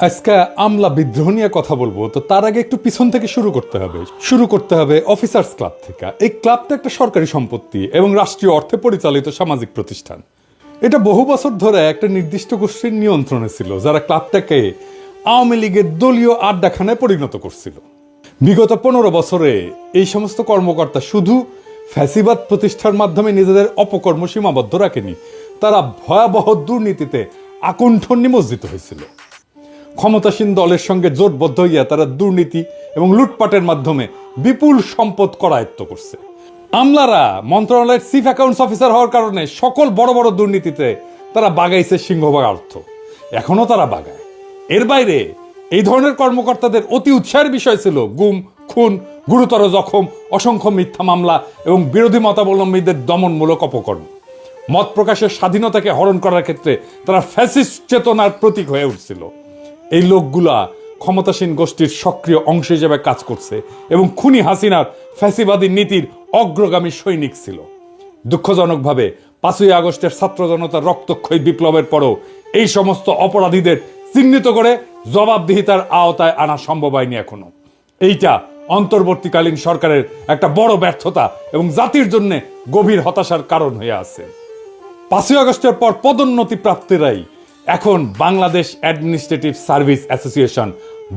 আজকে আমলা বিদ্রোহ নিয়ে কথা বলব, তো তার আগে একটু পিছন থেকে শুরু করতে হবে। শুরু করতে হবে অফিসার্স ক্লাব থেকে। এই ক্লাবটা একটা সরকারি সম্পত্তি এবং রাষ্ট্রীয় অর্থে পরিচালিত সামাজিক প্রতিষ্ঠান। এটা বহু বছর ধরে একটা নির্দিষ্ট গোষ্ঠীর নিয়ন্ত্রণে ছিল, যারা ক্লাবটাকে আওয়ামী লীগের দলীয় আড্ডাখানায় পরিণত করছিল। বিগত পনেরো বছরে এই সমস্ত কর্মকর্তা শুধু ফ্যাসিবাদ প্রতিষ্ঠার মাধ্যমে নিজেদের অপকর্ম সীমাবদ্ধ রাখেনি, তারা ভয়াবহ দুর্নীতিতে আকণ্ঠ নিমজ্জিত হয়েছিল। ক্ষমতাসীন দলের সঙ্গে জোটবদ্ধ হইয়া তারা দুর্নীতি এবং লুটপাটের মাধ্যমে বিপুল সম্পদ করায়ত্ত করছে। আমলারা মন্ত্রণালয়ের চিফ অ্যাকাউন্টস অফিসার হওয়ার কারণে সকল বড় বড় দুর্নীতিতে তারা বাগাইছে সিংহভাগ অর্থ। এখনও তারা বাগায়। এর বাইরে এই ধরনের কর্মকর্তাদের অতি উৎসাহের বিষয় ছিল গুম, খুন, গুরুতর জখম, অসংখ্য মিথ্যা মামলা এবং বিরোধী মতাবলম্বীদের দমনমূলক অপকর্ম। মত প্রকাশের স্বাধীনতাকে হরণ করার ক্ষেত্রে তারা ফ্যাসিস্ট চেতনার প্রতীক হয়ে উঠছিল। এই লোকগুলা ক্ষমতাসীন গোষ্ঠীর সক্রিয় অংশ হিসেবে কাজ করছে এবং খুনি হাসিনার ফ্যাসিবাদী নীতির অগ্রগামী সৈনিক ছিল। দুঃখজনকভাবে পাঁচই আগস্টের ছাত্র জনতার রক্তক্ষয়ী বিপ্লবের পরও এই সমস্ত অপরাধীদের চিহ্নিত করে জবাবদিহিতার আওতায় আনা সম্ভব হয়নি এখনও। এইটা অন্তর্বর্তীকালীন সরকারের একটা বড় ব্যর্থতা এবং জাতির জন্য গভীর হতাশার কারণ হয়ে আছে। পাঁচই আগস্টের পর পদোন্নতি প্রাপ্তিরাই এখন Bangladesh administrative service association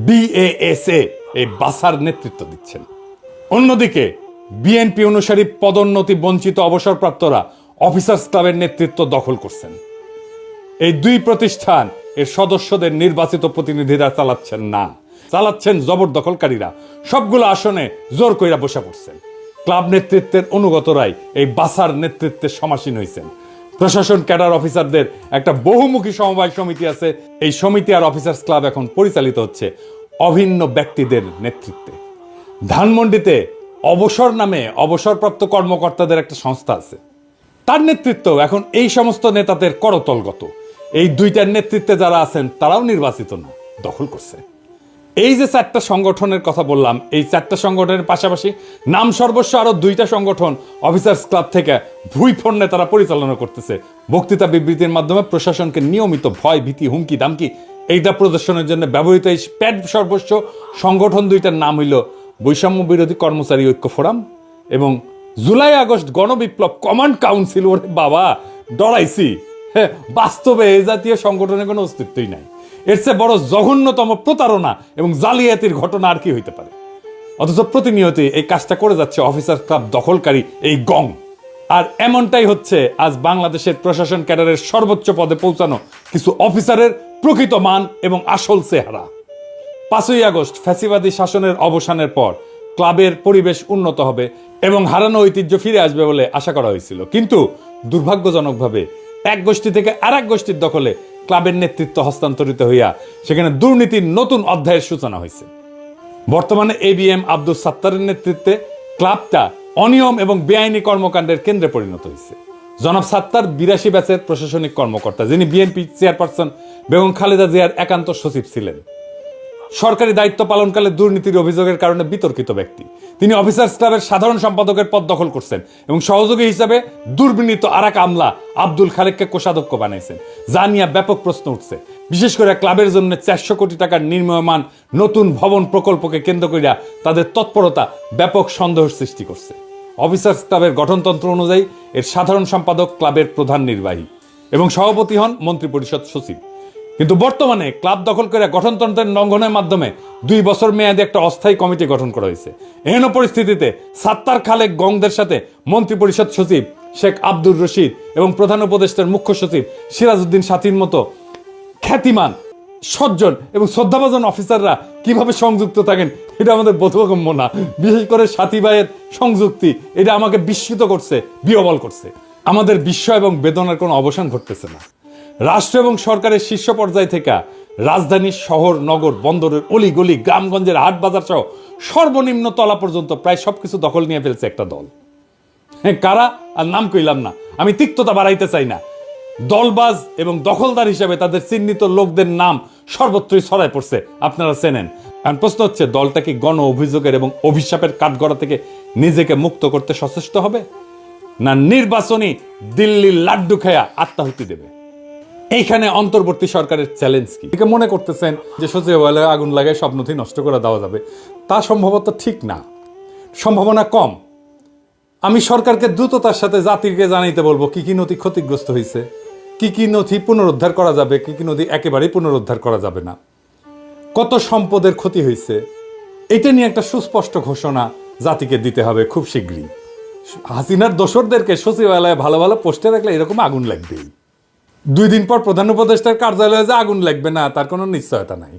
BASA এই বাসার নেতৃত্ব দিচ্ছেন। অন্যদিকে বিএনপি অনুসারী পদোন্নতি বঞ্চিত অবসরপ্রাপ্তরা অফিসার্স ক্লাবের নেতৃত্ব দখল করছেন। এই দুই প্রতিষ্ঠান এর সদস্যদের নির্বাচিত প্রতিনিধিরা চালাচ্ছেন না। চালাচ্ছেন জবরদখলকারীরা। সবগুলো আসনে জোর কইরা বসে পড়ছেন। ক্লাব নেতৃত্বের অনুগতরাই এই বাসার নেতৃত্বে সমাসীন হয়েছেন প্রশাসন, ক্যাডার অফিসারদের একটা বহুমুখী সমবায় সমিতি আছে। এই সমিতি আর অফিসার্স ক্লাব এখন পরিচালিত হচ্ছে অভিন্ন ব্যক্তিদের নেতৃত্বে। ধানমন্ডিতে অবসর নামে অবসরপ্রাপ্ত কর্মকর্তাদের একটা সংস্থা আছে। তার নেতৃত্ব এখন এই সমস্ত নেতাদের করতলগত। এই দুইটার নেতৃত্বে যারা আছেন, তারাও নির্বাচিত না, দখল করছে। এই যে চারটা সংগঠনের কথা বললাম এই চারটা সংগঠনের পাশাপাশি নাম সর্বস্ব আরও দুইটা সংগঠন অফিসার্স ক্লাব থেকে ভুই ফন্ডে তারা পরিচালনা করতেছে। বক্তৃতা বিবৃতির মাধ্যমে প্রশাসনকে নিয়মিত ভয় ভীতি হুমকি দামকি এইটা প্রদর্শনের জন্য ব্যবহৃত এই প্যাড সর্বস্ব সংগঠন দুইটার নাম হইল বৈষম্য বিরোধী কর্মচারী ঐক্য ফোরাম এবং জুলাই আগস্ট গণবিপ্লব কমান্ড কাউন্সিল ওরে বাবা ডরাইছি। হ্যাঁ, বাস্তবে এই জাতীয় সংগঠনের কোনো অস্তিত্বই নাই। এর চেয়ে বড় জঘন্যতম প্রতারণা এবং জালিয়াতির ঘটনা আর কি হইতে পারে? অথচ প্রতিনিয়তই এই কাজটা করে যাচ্ছে অফিসার ক্লাব দখলকারী এই গং। আর এমনটাই হচ্ছে, আজ বাংলাদেশের প্রশাসন ক্যাডারের সর্বোচ্চ পদে পৌঁছানো কিছু অফিসারের প্রকৃত মান এবং আসল চেহারা। পাঁচই আগস্ট ফ্যাসিবাদী শাসনের অবসানের পর ক্লাবের পরিবেশ উন্নত হবে এবং হারানো ঐতিহ্য ফিরে আসবে বলে আশা করা হয়েছিল। কিন্তু দুর্ভাগ্যজনকভাবে এক গোষ্ঠী থেকে আর এক গোষ্ঠীর দখলে ক্লাবের নেতৃত্ব হস্তান্তরিত হইয়া সেখানে দুর্নীতির নতুন অধ্যায়ের সূচনা হয়েছে বর্তমানে এবিএম আব্দুল সাত্তারের নেতৃত্বে ক্লাবটা অনিয়ম এবং বেআইনি কর্মকাণ্ডের কেন্দ্রে পরিণত হয়েছে জনাব সাত্তার বিরাশি ব্যাচের প্রশাসনিক কর্মকর্তা, যিনি বিএনপি চেয়ারপারসন বেগম খালেদা জিয়ার একান্ত সচিব ছিলেন। সরকারি দায়িত্ব পালনকালে দুর্নীতির অভিযোগের কারণে বিতর্কিত ব্যক্তি। তিনি অফিসার্স ক্লাবের সাধারণ সম্পাদকের পদ দখল করছেন এবং সহযোগী হিসাবে দুর্বিনীত আরাক আমলা আব্দুল খালেককে কোষাধ্যক্ষ বানাইছেন। যা নিয়ে ব্যাপক প্রশ্ন উঠছে। বিশেষ করে ক্লাবের জন্য চারশো কোটি টাকার নির্ময়মান নতুন ভবন প্রকল্পকে কেন্দ্র করিয়া তাদের তৎপরতা ব্যাপক সন্দেহের সৃষ্টি করছে। অফিসার্স ক্লাবের গঠনতন্ত্র অনুযায়ী এর সাধারণ সম্পাদক ক্লাবের প্রধান নির্বাহী এবং সভাপতি হন মন্ত্রিপরিষদ সচিব। কিন্তু বর্তমানে ক্লাব দখল করে গঠনতন্ত্রের লঙ্ঘনের মাধ্যমে দুই বছর মেয়াদে একটা অস্থায়ী কমিটি গঠন করা হয়েছে। এহেন পরিস্থিতিতে সাত্তার খালেক গংদের সাথে মন্ত্রিপরিষদ সচিব শেখ আব্দুর রশিদ এবং প্রধান উপদেষ্টার মুখ্য সচিব সিরাজউদ্দিন সাথীর মতো খ্যাতিমান, সজ্জন এবং শ্রদ্ধাভাজন অফিসাররা কীভাবে সংযুক্ত থাকেন, এটা আমাদের বোধগম্য না। বিশেষ করে সাথী ভাইয়ের সংযুক্তি, এটা আমাকে বিস্মিত করছে, বিহবল করছে। আমাদের বিস্ময় এবং বেদনার কোনো অবসান ঘটতেছে না। রাষ্ট্র এবং সরকারের শীর্ষ পর্যায় থেকে রাজধানী শহর, নগর, বন্দরের অলি গলি গ্রামগঞ্জের হাট বাজার সহ সর্বনিম্ন তলা পর্যন্ত প্রায় সবকিছু দখল নিয়ে ফেলছে একটা দল। হ্যাঁ কারা? আর নাম কইলাম না। আমি তিক্ততা বাড়াইতে চাই না। দলবাজ এবং দখলদার হিসেবে তাদের চিহ্নিত লোকদের নাম সর্বত্রই ছড়ায় পড়ছে। আপনারা চেনেন। আর প্রশ্ন হচ্ছে, দলটা কি গণ অভিযোগের এবং অভিশাপের কাঠগড়া থেকে নিজেকে মুক্ত করতে সচেষ্ট হবে? না নির্বাচনী দিল্লির লাড্ডু খেয়া আত্মাহুতি দেবে? এইখানে অন্তর্বর্তী সরকারের চ্যালেঞ্জ কি? মনে করতেছেন যে সচিবালয়ে আগুন লাগায় সব নথি নষ্ট করে দেওয়া যাবে। তা সম্ভবত ঠিক না। সম্ভাবনা কম। আমি সরকারকে দ্রুততার সাথে জাতিকে জানাইতে বলব, কি কি নথি ক্ষতিগ্রস্ত হয়েছে কি কি নথি পুনরুদ্ধার করা যাবে? কি কি নথি একেবারেই পুনরুদ্ধার করা যাবে না? কত সম্পদের ক্ষতি হয়েছে এটা নিয়ে একটা সুস্পষ্ট ঘোষণা জাতিকে দিতে হবে খুব শীঘ্রই। হাসিনার দোসরদেরকে সচিবালয়ে ভালো ভালো পোস্টে রাখলে এরকম আগুন লাগবেই। দুই দিন পর প্রধান উপদেষ্টার কার্যালয়ে যে আগুন লাগবে না তার কোনো নিশ্চয়তা নাই।